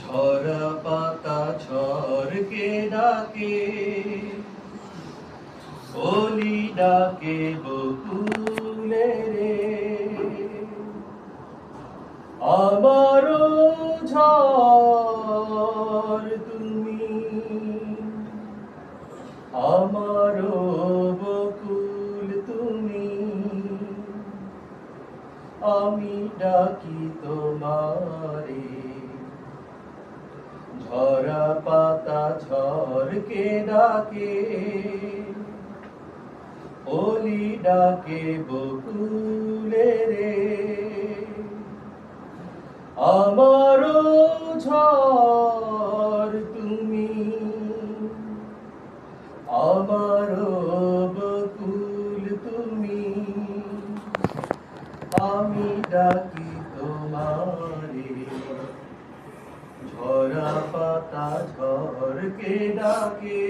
ঝরা পাতা, ঝড়কে ডাকে। কলি ডাকে বকুলে রে। আমারও ঝড় তুমি, আমারও বকুল তুমি। আমি ডাকি তোমারে। ঝরা পাতা ঝড়কে ডাকে ওলি ডাকে বকুলে রে। আমারও ঝড় তুমি, আমারও বকুল তুমি। আমি ডাকি তোমারে ঝরা পাতা ঝড়কে ডাকে।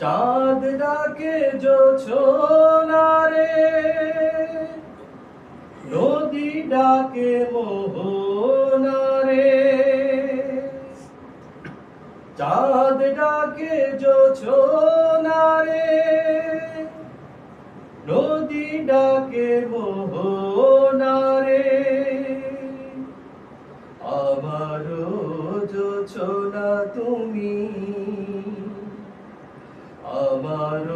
চাঁদ ডাকে জোছনারে নদী ডাকে মোহনারে চাঁদ ডাকে জোছনারে নদী ডাকে মোহনারে। আমার জোছনা তুমি। আমার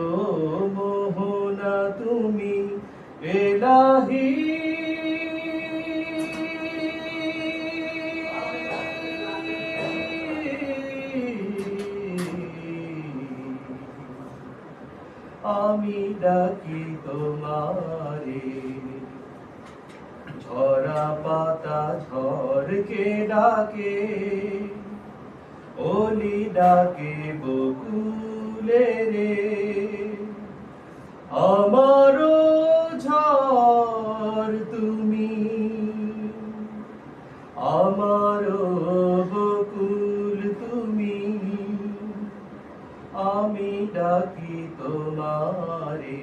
মোহনা তুমি। এলাহি আমি ডাকি তোমারে। ঝরা পাতা ঝড়কে ডাকে ওলি ডাকে বকুলে রে। আমারও ঝড় তুমি, আমারও তোমারে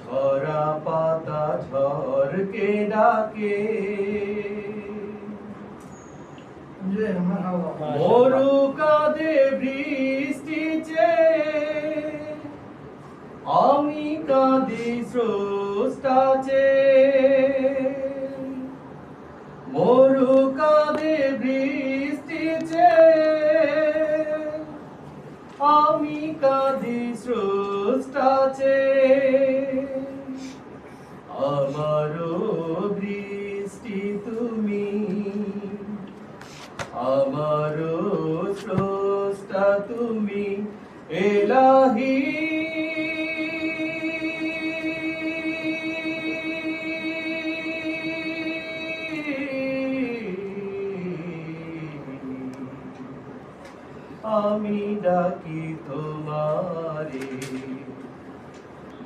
ঝরা পাতা ঝড়কে ডাকে। মরু। কাঁদে বৃষ্টি আমি কাঁদি স্রষ্টা চেয়ে মরু কাঁদে বৃষ্টি আমি কাঁদি স্রষ্টাচে আমারও বৃষ্টি আমি ডাকি তোমারে।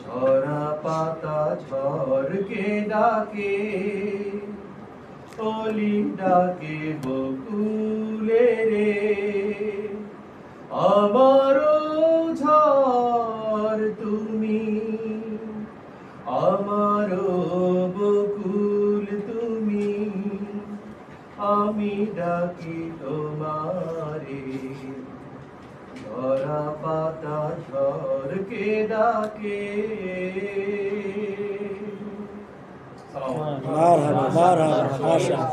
ঝরা পাতা ঝড়কে ডাকে, অলি ডাকে বকুলে রে। আমারও ঝড় তুমি, আমারও ডাকি তোমারে। ধরা পাতা ঝড়কে ডাকে। মারহাবা মারহাবা মাশাআল্লাহ